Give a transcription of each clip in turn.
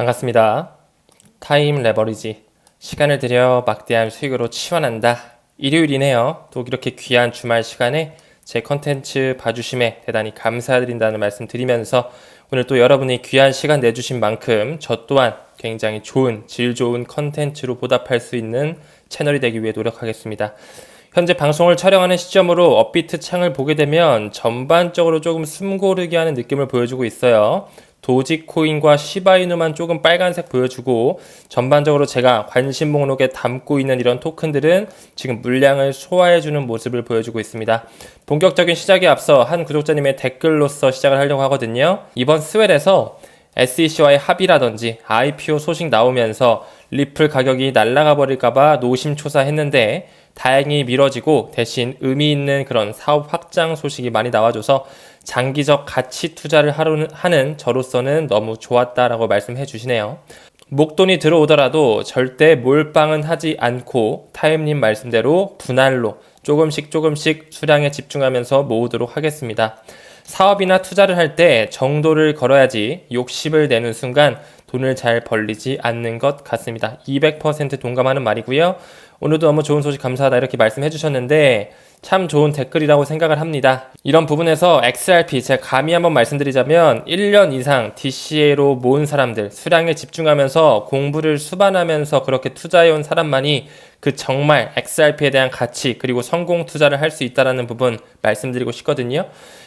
반갑습니다. 타임 레버리지. 시간을 들여 막대한 수익으로 치환한다. 일요일이네요. 또 이렇게 귀한 주말 시간에 제 컨텐츠 봐주심에 대단히 감사드린다는 말씀 드리면서 오늘 또 여러분이 귀한 시간 내주신 만큼 저 또한 굉장히 좋은, 질 좋은 컨텐츠로 보답할 수 있는 채널이 되기 위해 노력하겠습니다. 현재 방송을 촬영하는 시점으로 업비트 창을 보게 되면 전반적으로 조금 숨고르게 하는 느낌을 보여주고 있어요. 도지코인과 시바이누만 조금 빨간색 보여주고 전반적으로 제가 관심 목록에 담고 있는 이런 토큰들은 지금 물량을 소화해주는 모습을 보여주고 있습니다. 본격적인 시작에 앞서 한 구독자님의 댓글로서 시작을 하려고 하거든요. 이번 스웰에서 SEC와의 합의라든지 IPO 소식 나오면서 리플 가격이 날아가 버릴까봐 노심초사했는데 다행히 미뤄지고 대신 의미 있는 그런 사업 확장 소식이 많이 나와줘서 장기적 가치 투자를 하는 저로서는 너무 좋았다라고 말씀해 주시네요. 목돈이 들어오더라도 절대 몰빵은 하지 않고 타임님 말씀대로 분할로 조금씩 조금씩 수량에 집중하면서 모으도록 하겠습니다. 사업이나 투자를 할 때 정도를 걸어야지 욕심을 내는 순간 돈을 잘 벌리지 않는 것 같습니다. 200% 동감하는 말이고요. 오늘도 너무 좋은 소식 감사하다 이렇게 말씀해 주셨는데 참 좋은 댓글이라고 생각을 합니다. 이런 부분에서 XRP 제가 감히 한번 말씀드리자면 1년 이상 DCA로 모은 사람들 수량에 집중하면서 공부를 수반하면서 그렇게 투자해온 사람만이 그 정말 XRP에 대한 가치 그리고 성공 투자를 할 수 있다라는 부분 말씀드리고 싶거든요.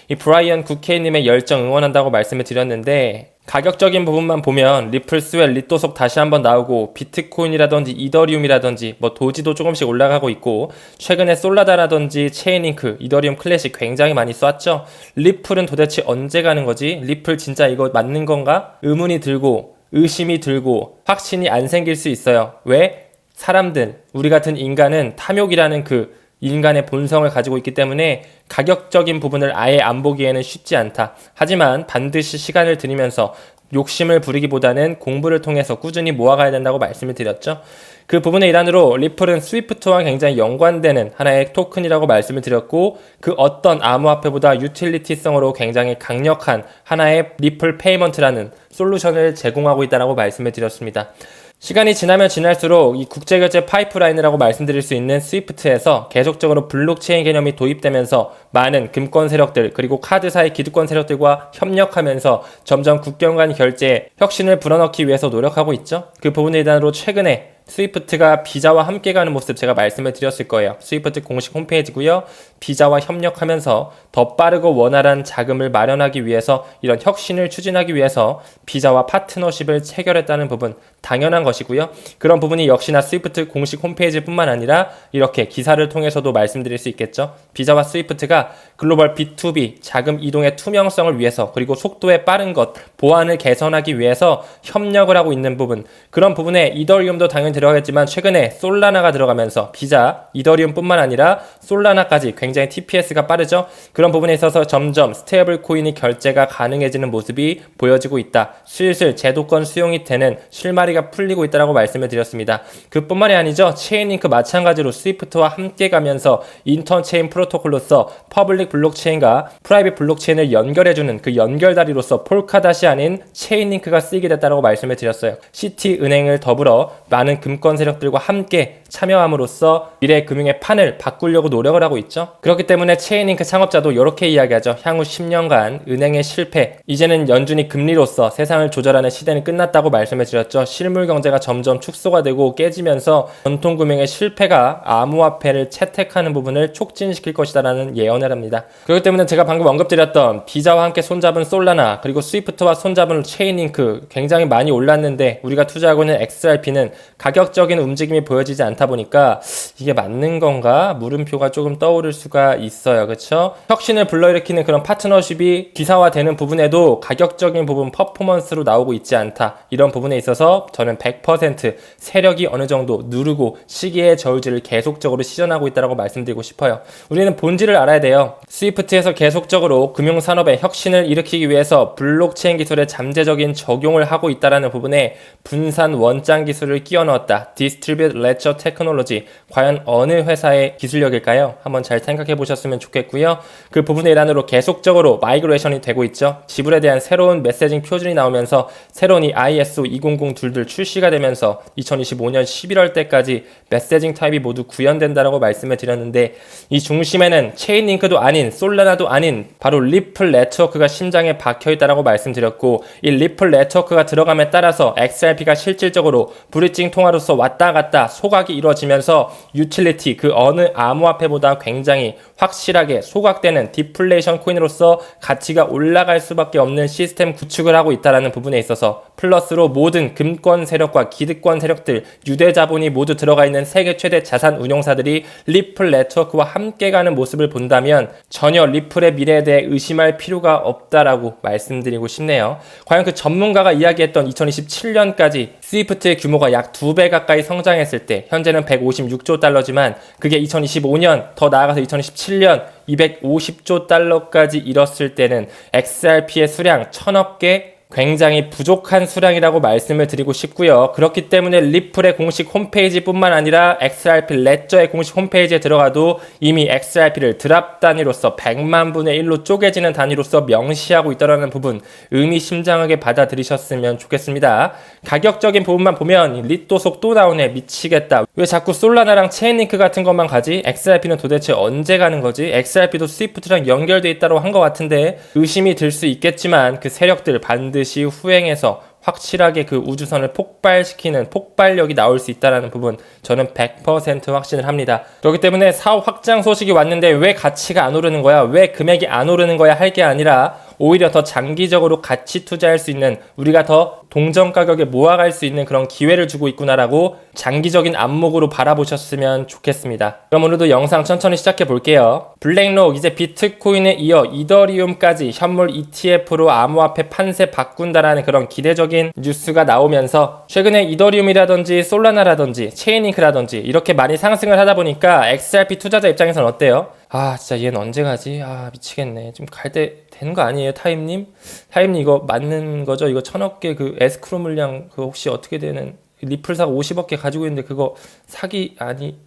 이 브라이언 국회의님의 열정 응원한다고 말씀을 드렸는데 가격적인 부분만 보면 리플 스웰 리또속 다시 한번 나오고 비트코인이라든지 이더리움이라든지 뭐 도지도 조금씩 올라가고 있고 최근에 솔라다라든지 체인링크 이더리움 클래식 굉장히 많이 쐈죠. 리플은 도대체 언제 가는 거지? 리플 진짜 이거 맞는 건가? 의문이 들고 의심이 들고 확신이 안 생길 수 있어요. 왜 사람들 우리 같은 인간은 탐욕이라는 그 인간의 본성을 가지고 있기 때문에 가격적인 부분을 아예 안 보기에는 쉽지 않다. 하지만 반드시 시간을 들이면서 욕심을 부리기보다는 공부를 통해서 꾸준히 모아가야 된다고 말씀을 드렸죠. 그 부분의 일환으로 리플은 스위프트와 굉장히 연관되는 하나의 토큰이라고 말씀을 드렸고 그 어떤 암호화폐보다 유틸리티성으로 굉장히 강력한 하나의 리플 페이먼트라는 솔루션을 제공하고 있다고 말씀을 드렸습니다. 시간이 지나면 지날수록 이 국제결제 파이프라인이라고 말씀드릴 수 있는 스위프트에서 계속적으로 블록체인 개념이 도입되면서 많은 금권 세력들 그리고 카드사의 기득권 세력들과 협력하면서 점점 국경 간 결제에 혁신을 불어넣기 위해서 노력하고 있죠. 그 부분에 대한으로 최근에 스위프트가 비자와 함께 가는 모습 제가 말씀을 드렸을 거예요. 스위프트 공식 홈페이지고요. 비자와 협력하면서 더 빠르고 원활한 자금을 마련하기 위해서 이런 혁신을 추진하기 위해서 비자와 파트너십을 체결했다는 부분 당연한 것이고요. 그런 부분이 역시나 스위프트 공식 홈페이지뿐만 아니라 이렇게 기사를 통해서도 말씀드릴 수 있겠죠. 비자와 스위프트가 글로벌 B2B 자금 이동의 투명성을 위해서 그리고 속도의 빠른 것 보안을 개선하기 위해서 협력을 하고 있는 부분 그런 부분에 이더리움도 당연히 들어가겠지만 최근에 솔라나가 들어가면서 비자, 이더리움뿐만 아니라 솔라나까지 굉장히 TPS가 빠르죠. 그런 부분에 있어서 점점 스테이블 코인이 결제가 가능해지는 모습이 보여지고 있다. 슬슬 제도권 수용이 되는 실마리 가 풀리고 있다라고 말씀을 드렸습니다. 그뿐만이 아니죠. 체인링크 마찬가지로 스위프트와 함께 가면서 인턴 체인 프로토콜로서 퍼블릭 블록체인과 프라이빗 블록체인을 연결해주는 그 연결다리로서 폴카닷이 아닌 체인링크가 쓰이게 됐다고 말씀을 드렸어요. 시티 은행을 더불어 많은 금권 세력들과 함께 참여함으로써 미래 금융의 판을 바꾸려고 노력을 하고 있죠. 그렇기 때문에 체인링크 창업자도 이렇게 이야기하죠. 향후 10년간 은행의 실패, 이제는 연준이 금리로서 세상을 조절하는 시대는 끝났다고 말씀해 드렸죠. 실물 경제가 점점 축소가 되고 깨지면서 전통 금융의 실패가 암호화폐를 채택하는 부분을 촉진시킬 것이다라는 예언을 합니다. 그렇기 때문에 제가 방금 언급드렸던 비자와 함께 손잡은 솔라나 그리고 스위프트와 손잡은 체인링크 굉장히 많이 올랐는데 우리가 투자하고 있는 XRP는 가격적인 움직임이 보여지지 않다 보니까 이게 맞는 건가 물음표가 조금 떠오를 수가 있어요. 그렇죠? 혁신을 불러일으키는 그런 파트너십이 기사화되는 부분에도 가격적인 부분 퍼포먼스로 나오고 있지 않다. 이런 부분에 있어서 저는 100% 세력이 어느 정도 누르고 시기의 저울질을 계속적으로 시전하고 있다고 말씀드리고 싶어요. 우리는 본질을 알아야 돼요. 스위프트에서 계속적으로 금융산업의 혁신을 일으키기 위해서 블록체인 기술의 잠재적인 적용을 하고 있다는 부분에 분산 원장 기술을 끼워 넣었다. Technology. 과연 어느 회사의 기술력일까요? 한번 잘 생각해 보셨으면 좋겠고요. 그 부분의 일환으로 계속적으로 마이그레이션이 되고 있죠. 지불에 대한 새로운 메시징 표준이 나오면서 새로운 이 ISO 2002들 출시가 되면서 2025년 11월 때까지 메시징 타입이 모두 구현된다라고 말씀을 드렸는데 이 중심에는 체인 링크도 아닌 솔라나도 아닌 바로 리플 네트워크가 심장에 박혀 있다라고 말씀드렸고 이 리플 네트워크가 들어감에 따라서 XRP가 실질적으로 브리징 통화로서 왔다 갔다 소각이 이루어지면서 유틸리티 그 어느 암호화폐보다 굉장히 확실하게 소각되는 디플레이션 코인으로서 가치가 올라갈 수밖에 없는 시스템 구축을 하고 있다라는 부분에 있어서 플러스로 모든 금권 세력과 기득권 세력들 유대 자본이 모두 들어가 있는 세계 최대 자산 운용사들이 리플 네트워크와 함께 가는 모습을 본다면 전혀 리플의 미래에 대해 의심할 필요가 없다라고 말씀드리고 싶네요. 과연 그 전문가가 이야기했던 2027년까지 스위프트의 규모가 약 2배 가까이 성장했을 때 현재는 156조 달러지만 그게 2025년 더 나아가서 2017년 250조 달러까지 이뤘을 때는 XRP의 수량 1000억 개 굉장히 부족한 수량이라고 말씀을 드리고 싶고요. 그렇기 때문에 리플의 공식 홈페이지뿐만 아니라 XRP 레저의 공식 홈페이지에 들어가도 이미 XRP를 드랍 단위로서 100만 분의 1로 쪼개지는 단위로서 명시하고 있다는 부분 의미심장하게 받아들이셨으면 좋겠습니다. 가격적인 부분만 보면 리또 속또 나오네 미치겠다. 왜 자꾸 솔라나랑 체인링크 같은 것만 가지? XRP는 도대체 언제 가는 거지? XRP도 스위프트랑 연결돼 있다고 한 것 같은데 의심이 들 수 있겠지만 그 세력들 반드시 후행해서 확실하게 그 우주선을 폭발시키는 폭발력이 나올 수 있다는 부분 저는 100% 확신을 합니다. 그렇기 때문에 사업 확장 소식이 왔는데 왜 가치가 안 오르는 거야? 왜 금액이 안 오르는 거야? 할 게 아니라 오히려 더 장기적으로 가치 투자할 수 있는 우리가 더 동전 가격에 모아갈 수 있는 그런 기회를 주고 있구나라고 장기적인 안목으로 바라보셨으면 좋겠습니다. 그럼 오늘도 영상 천천히 시작해 볼게요. 블랙록 이제 비트코인에 이어 이더리움까지 현물 ETF로 암호화폐 판세 바꾼다라는 그런 기대적인 뉴스가 나오면서 최근에 이더리움이라든지 솔라나라든지 체인링크라든지 이렇게 많이 상승을 하다 보니까 XRP 투자자 입장에서는 어때요? 아 진짜 얘는 언제 가지? 아 미치겠네. 좀 갈 때 되는 거 아니에요 타임님? 타임님 이거 맞는 거죠? 이거 천억 개 그 에스크로 물량 그 혹시 어떻게 되는 리플 사고 50억 개 가지고 있는데 그거 사기 아니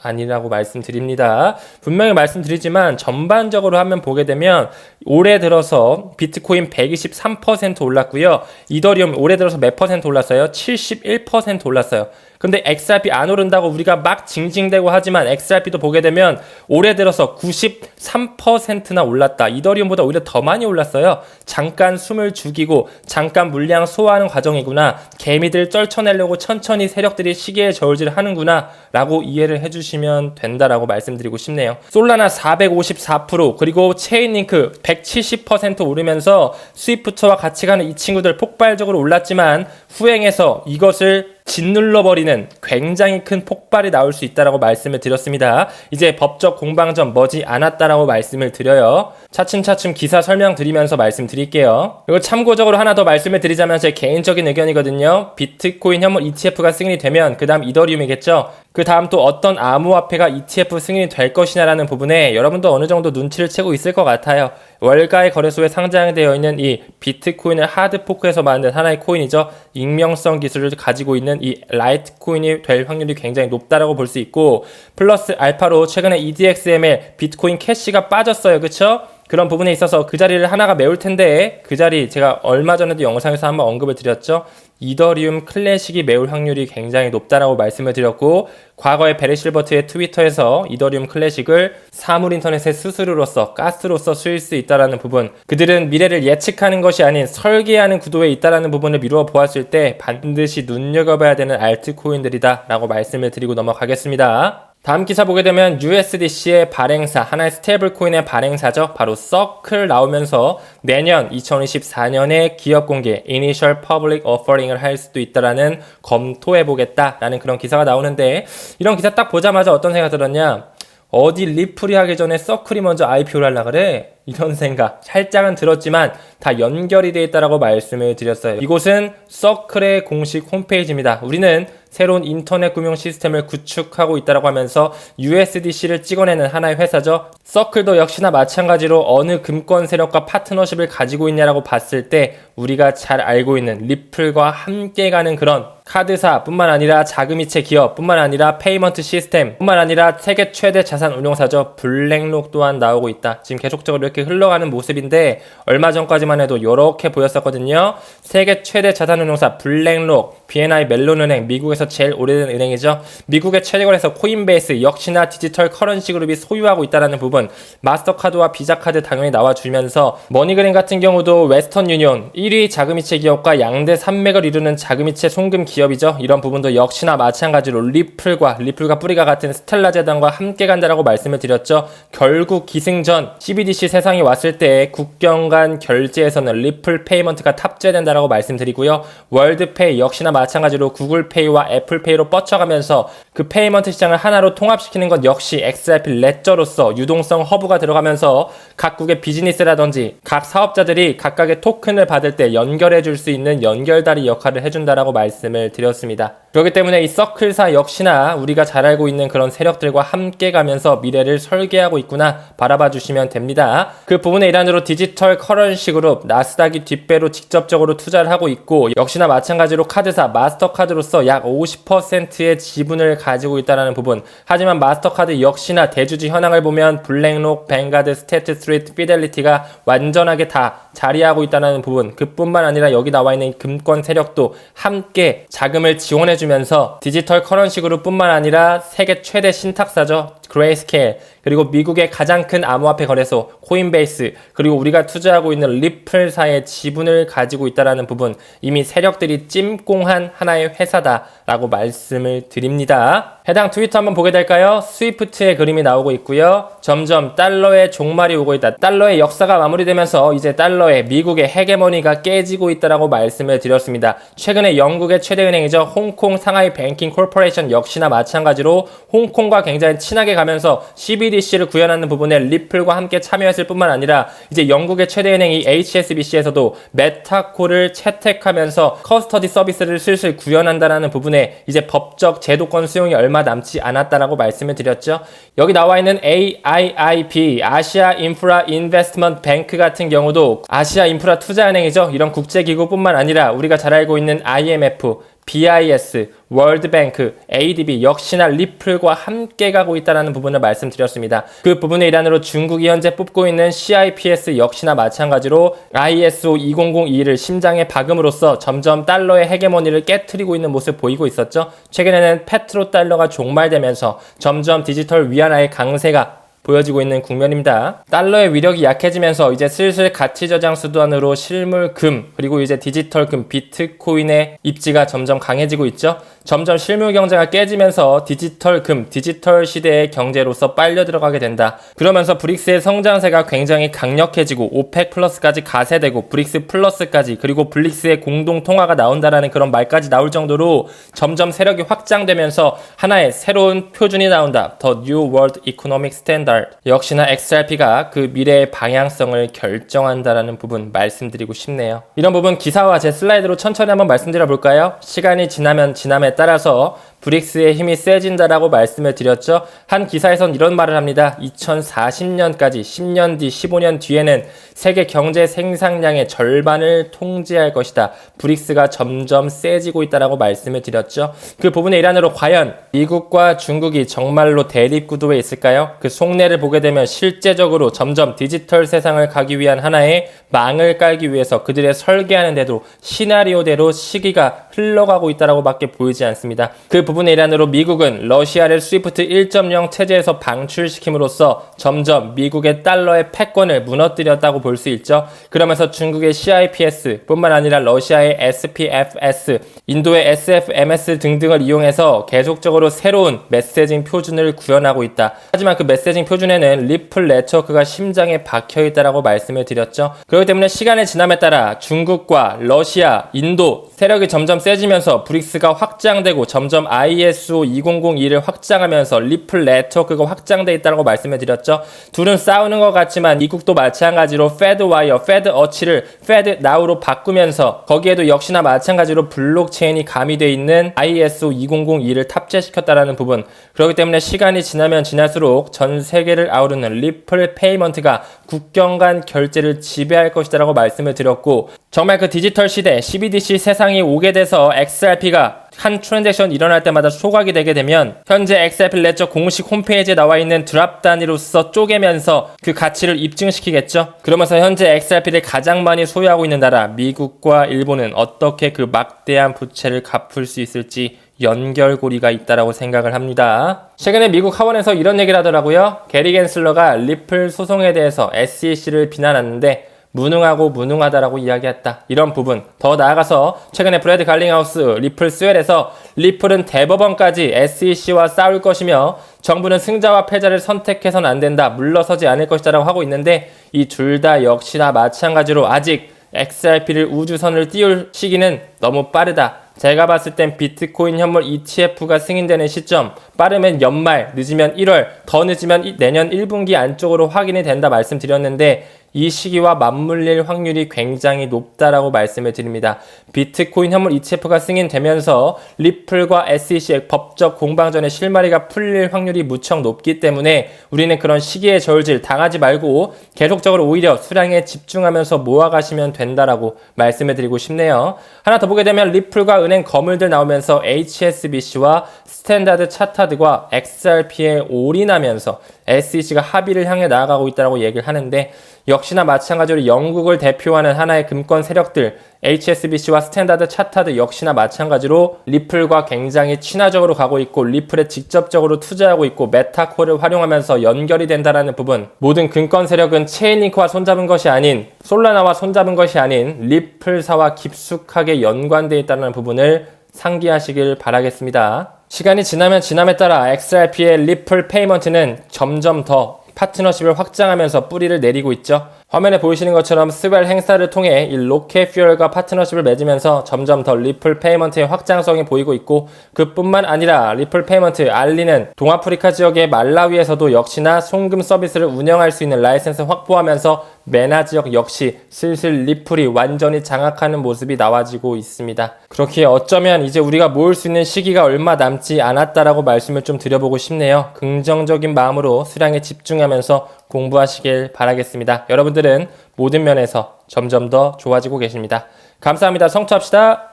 아니라고 말씀드립니다. 분명히 말씀드리지만 전반적으로 하면 보게 되면 올해 들어서 비트코인 123% 올랐고요. 이더리움 올해 들어서 몇 퍼센트 올랐어요? 71% 올랐어요. 근데 XRP 안 오른다고 우리가 막 징징대고 하지만 XRP도 보게 되면 올해 들어서 93%나 올랐다. 이더리움보다 오히려 더 많이 올랐어요. 잠깐 숨을 죽이고 잠깐 물량 소화하는 과정이구나. 개미들 쩔쳐내려고 천천히 세력들이 시계에 저울질 하는구나. 라고 이해를 해주시면 된다라고 말씀드리고 싶네요. 솔라나 454% 그리고 체인링크 170% 오르면서 스위프트와 같이 가는 이 친구들 폭발적으로 올랐지만 후행해서 이것을 짓눌러버리는 굉장히 큰 폭발이 나올 수 있다라고 말씀을 드렸습니다. 이제 법적 공방전 머지 않았다라고 말씀을 드려요. 차츰차츰 기사 설명드리면서 말씀드릴게요. 그리고 참고적으로 하나 더 말씀을 드리자면 제 개인적인 의견이거든요. 비트코인 현물 ETF가 승인이 되면 그 다음 이더리움이겠죠. 그 다음 또 어떤 암호화폐가 ETF 승인이 될 것이냐라는 부분에 여러분도 어느 정도 눈치를 채고 있을 것 같아요. 월가의 거래소에 상장되어 있는 이 비트코인을 하드포크해서 만든 하나의 코인이죠. 익명성 기술을 가지고 있는 이 라이트 코인이 될 확률이 굉장히 높다라고 볼 수 있고 플러스 알파로 최근에 EDXM에 비트코인 캐시가 빠졌어요. 그쵸? 그런 부분에 있어서 그 자리를 하나가 메울 텐데 그 자리 제가 얼마 전에도 영상에서 한번 언급을 드렸죠. 이더리움 클래식이 메울 확률이 굉장히 높다라고 말씀을 드렸고 과거에 베리 실버트의 트위터에서 이더리움 클래식을 사물 인터넷의 수수료로서 가스로서 쓰일 수 있다라는 부분 그들은 미래를 예측하는 것이 아닌 설계하는 구도에 있다라는 부분을 미루어 보았을 때 반드시 눈여겨봐야 되는 알트코인들이다 라고 말씀을 드리고 넘어가겠습니다. 다음 기사 보게 되면 USDC의 발행사, 하나의 스테이블 코인의 발행사죠. 바로 서클 나오면서 내년 2024년에 기업 공개, Initial Public Offering을 할 수도 있다라는 검토해 보겠다라는 그런 기사가 나오는데 이런 기사 딱 보자마자 어떤 생각 들었냐? 어디 리플이 하기 전에 서클이 먼저 IPO를 하려 그래? 이런 생각 살짝은 들었지만 다 연결이 되어 있다라고 말씀을 드렸어요. 이곳은 서클의 공식 홈페이지입니다. 우리는 새로운 인터넷 금융 시스템을 구축하고 있다라고 하면서 USDC를 찍어내는 하나의 회사죠. 서클도 역시나 마찬가지로 어느 금권 세력과 파트너십을 가지고 있냐라고 봤을 때 우리가 잘 알고 있는 리플과 함께 가는 그런 카드사뿐만 아니라 자금이체 기업뿐만 아니라 페이먼트 시스템뿐만 아니라 세계 최대 자산 운용사죠 블랙록 또한 나오고 있다. 지금 계속적으로 이렇게 흘러가는 모습인데 얼마 전까지만 해도 이렇게 보였었거든요. 세계 최대 자산 운용사 블랙록, BNI 멜론은행, 미국에서 제일 오래된 은행이죠. 미국의 최대거래소 코인베이스 역시나 디지털 커런시 그룹이 소유하고 있다는 부분, 마스터카드와 비자카드 당연히 나와주면서 머니그램 같은 경우도 웨스턴 유니온 1위 자금이체 기업과 양대 산맥을 이루는 자금이체 송금 기업 이죠. 이런 부분도 역시나 마찬가지로 리플과 리플과 뿌리가 같은 스텔라 재단과 함께 간다라고 말씀을 드렸죠. 결국 기승전 CBDC 세상이 왔을 때 국경 간 결제에서는 리플 페이먼트가 탑재된다라고 말씀드리고요. 월드페이 역시나 마찬가지로 구글페이와 애플페이로 뻗쳐가면서 그 페이먼트 시장을 하나로 통합시키는 것 역시 XRP 레저로서 유동성 허브가 들어가면서 각국의 비즈니스라든지 각 사업자들이 각각의 토큰을 받을 때 연결해 줄 수 있는 연결다리 역할을 해준다라고 말씀을 드렸습니다. 그렇기 때문에 이 서클사 역시나 우리가 잘 알고 있는 그런 세력들과 함께 가면서 미래를 설계하고 있구나 바라봐 주시면 됩니다. 그 부분의 일환으로 디지털 커런시 그룹 나스닥이 뒷배로 직접적으로 투자를 하고 있고 역시나 마찬가지로 카드사 마스터카드로서 약 50%의 지분을 가지고 있다는 부분. 하지만 마스터카드 역시나 대주주 현황을 보면 블랙록, 뱅가드, 스테트 스트리트, 피델리티가 완전하게 다 자리하고 있다는 부분. 그뿐만 아니라 여기 나와 있는 금권 세력도 함께 자금을 지원해 주면서 디지털 커런시 그룹뿐만 아니라 세계 최대 신탁사죠. 그레이스케일 그리고 미국의 가장 큰 암호화폐 거래소 코인베이스 그리고 우리가 투자하고 있는 리플사의 지분을 가지고 있다라는 부분 이미 세력들이 찜공한 하나의 회사다라고 말씀을 드립니다. 해당 트위터 한번 보게 될까요? 스위프트의 그림이 나오고 있고요. 점점 달러의 종말이 오고 있다. 달러의 역사가 마무리되면서 이제 달러의 미국의 헤게모니가 깨지고 있다라고 말씀을 드렸습니다. 최근에 영국의 최대 은행이죠. 홍콩 상하이 뱅킹 콜포레이션 역시나 마찬가지로 홍콩과 굉장히 친하게 가면서 CBDC를 구현하는 부분에 리플과 함께 참여했을 뿐만 아니라 이제 영국의 최대 은행이 HSBC에서도 메타코를 채택하면서 커스터디 서비스를 슬슬 구현한다라는 부분에 이제 법적 제도권 수용이 얼마 남지 않았다라고 말씀을 드렸죠. 여기 나와 있는 AIIB 아시아 인프라 인베스트먼트 뱅크 같은 경우도 아시아 인프라 투자은행이죠. 이런 국제기구뿐만 아니라 우리가 잘 알고 있는 IMF BIS, 월드뱅크, ADB 역시나 리플과 함께 가고 있다는 부분을 말씀드렸습니다. 그 부분의 일환으로 중국이 현재 뽑고 있는 CIPS 역시나 마찬가지로 ISO 2002를 심장에 박음으로써 점점 달러의 헤게모니를 깨뜨리고 있는 모습 보이고 있었죠. 최근에는 페트로 달러가 종말되면서 점점 디지털 위안화의 강세가 보여지고 있는 국면입니다. 달러의 위력이 약해지면서 이제 슬슬 가치 저장 수단으로 실물 금 그리고 이제 디지털 금 비트코인의 입지가 점점 강해지고 있죠. 점점 실물 경제가 깨지면서 디지털 금, 디지털 시대의 경제로서 빨려 들어가게 된다. 그러면서 브릭스의 성장세가 굉장히 강력해지고 오펙 플러스까지 가세되고 브릭스 플러스까지 그리고 블릭스의 공동 통화가 나온다라는 그런 말까지 나올 정도로 점점 세력이 확장되면서 하나의 새로운 표준이 나온다. The New World Economic Standard. 역시나 XRP가 그 미래의 방향성을 결정한다라는 부분 말씀드리고 싶네요. 이런 부분 기사와 제 슬라이드로 천천히 한번 말씀드려 볼까요? 시간이 지나면 지남에 따라서 브릭스의 힘이 세진다라고 말씀을 드렸죠. 한 기사에선 이런 말을 합니다. 2040년까지 10년 뒤, 15년 뒤에는 세계 경제 생산량의 절반을 통제할 것이다. 브릭스가 점점 세지고 있다라고 말씀을 드렸죠. 그 부분의 일환으로 과연 미국과 중국이 정말로 대립 구도에 있을까요? 그 속내를 보게 되면 실제적으로 점점 디지털 세상을 가기 위한 하나의 망을 깔기 위해서 그들의 설계하는 데도 시나리오대로 시기가 흘러가고 있다라고 밖에 보이지 않습니다. 그 부분의 일환으로 미국은 러시아를 스위프트 1.0 체제에서 방출시킴으로써 점점 미국의 달러의 패권을 무너뜨렸다고 볼 수 있죠. 그러면서 중국의 CIPS 뿐만 아니라 러시아의 SPFS, 인도의 SFMS 등등을 이용해서 계속적으로 새로운 메시징 표준을 구현하고 있다. 하지만 그 메시징 표준에는 리플 네트워크가 심장에 박혀 있다라고 말씀을 드렸죠. 그렇기 때문에 시간의 지남에 따라 중국과 러시아, 인도 세력이 점점 세지면서 브릭스가 확장되고 점점 ISO 2002를 확장하면서 리플 네트워크가 확장돼 있다고 말씀을 드렸죠. 둘은 싸우는 것 같지만 미국도 마찬가지로 페드 와이어, 페드 어치를 페드 나우로 바꾸면서 거기에도 역시나 마찬가지로 블록체인이 가미되어 있는 ISO 2002를 탑재시켰다라는 부분. 그렇기 때문에 시간이 지나면 지날수록 전 세계를 아우르는 리플 페이먼트가 국경 간 결제를 지배할 것이다라고 말씀을 드렸고 정말 그 디지털 시대 CBDC 세상이 오게 돼서 XRP가 한 트랜잭션 일어날 때마다 소각이 되게 되면 현재 XRP 레저 공식 홈페이지에 나와 있는 드랍 단위로서 쪼개면서 그 가치를 입증시키겠죠. 그러면서 현재 XRP를 가장 많이 소유하고 있는 나라 미국과 일본은 어떻게 그 막대한 부채를 갚을 수 있을지 연결고리가 있다라고 생각을 합니다. 최근에 미국 하원에서 이런 얘기를 하더라고요. 게리 겐슬러가 리플 소송에 대해서 SEC를 비난하는데 무능하고 무능하다라고 이야기했다. 이런 부분. 더 나아가서 최근에 브래드 갈링하우스 리플 스웰에서 리플은 대법원까지 SEC와 싸울 것이며 정부는 승자와 패자를 선택해서는 안 된다. 물러서지 않을 것이다라고 하고 있는데 이 둘 다 역시나 마찬가지로 아직 XRP를 우주선을 띄울 시기는 너무 빠르다. 제가 봤을 땐 비트코인 현물 ETF가 승인되는 시점, 빠르면 연말, 늦으면 1월, 더 늦으면 이- 내년 1분기 안쪽으로 확인이 된다 말씀드렸는데 이 시기와 맞물릴 확률이 굉장히 높다라고 말씀을 드립니다. 비트코인 현물 ETF가 승인되면서 리플과 SEC의 법적 공방전의 실마리가 풀릴 확률이 무척 높기 때문에 우리는 그런 시기의 저울질 당하지 말고 계속적으로 오히려 수량에 집중하면서 모아가시면 된다라고 말씀을 드리고 싶네요. 하나 더 보게 되면 리플과 은행 거물들 나오면서 HSBC와 스탠다드 차타드과 XRP에 올인하면서 SEC가 합의를 향해 나아가고 있다고 얘기를 하는데 역시나 마찬가지로 영국을 대표하는 하나의 금권 세력들 HSBC와 스탠다드 차타드 역시나 마찬가지로 리플과 굉장히 친화적으로 가고 있고 리플에 직접적으로 투자하고 있고 메타코를 활용하면서 연결이 된다라는 부분 모든 금권 세력은 체인링크와 손잡은 것이 아닌 솔라나와 손잡은 것이 아닌 리플사와 깊숙하게 연관되어 있다는 부분을 상기하시길 바라겠습니다. 시간이 지나면 지남에 따라 XRP의 리플 페이먼트는 점점 더 파트너십을 확장하면서 뿌리를 내리고 있죠. 화면에 보이시는 것처럼 스웰 행사를 통해 이 로켓 퓨얼과 파트너십을 맺으면서 점점 더 리플 페이먼트의 확장성이 보이고 있고 그뿐만 아니라 리플 페이먼트 알리는 동아프리카 지역의 말라위에서도 역시나 송금 서비스를 운영할 수 있는 라이센스 확보하면서 메나 지역 역시 슬슬 리플이 완전히 장악하는 모습이 나와지고 있습니다. 그렇기에 어쩌면 이제 우리가 모을 수 있는 시기가 얼마 남지 않았다라고 말씀을 좀 드려보고 싶네요. 긍정적인 마음으로 수량에 집중하면서 공부하시길 바라겠습니다. 여러분들은 모든 면에서 점점 더 좋아지고 계십니다. 감사합니다. 성투합시다.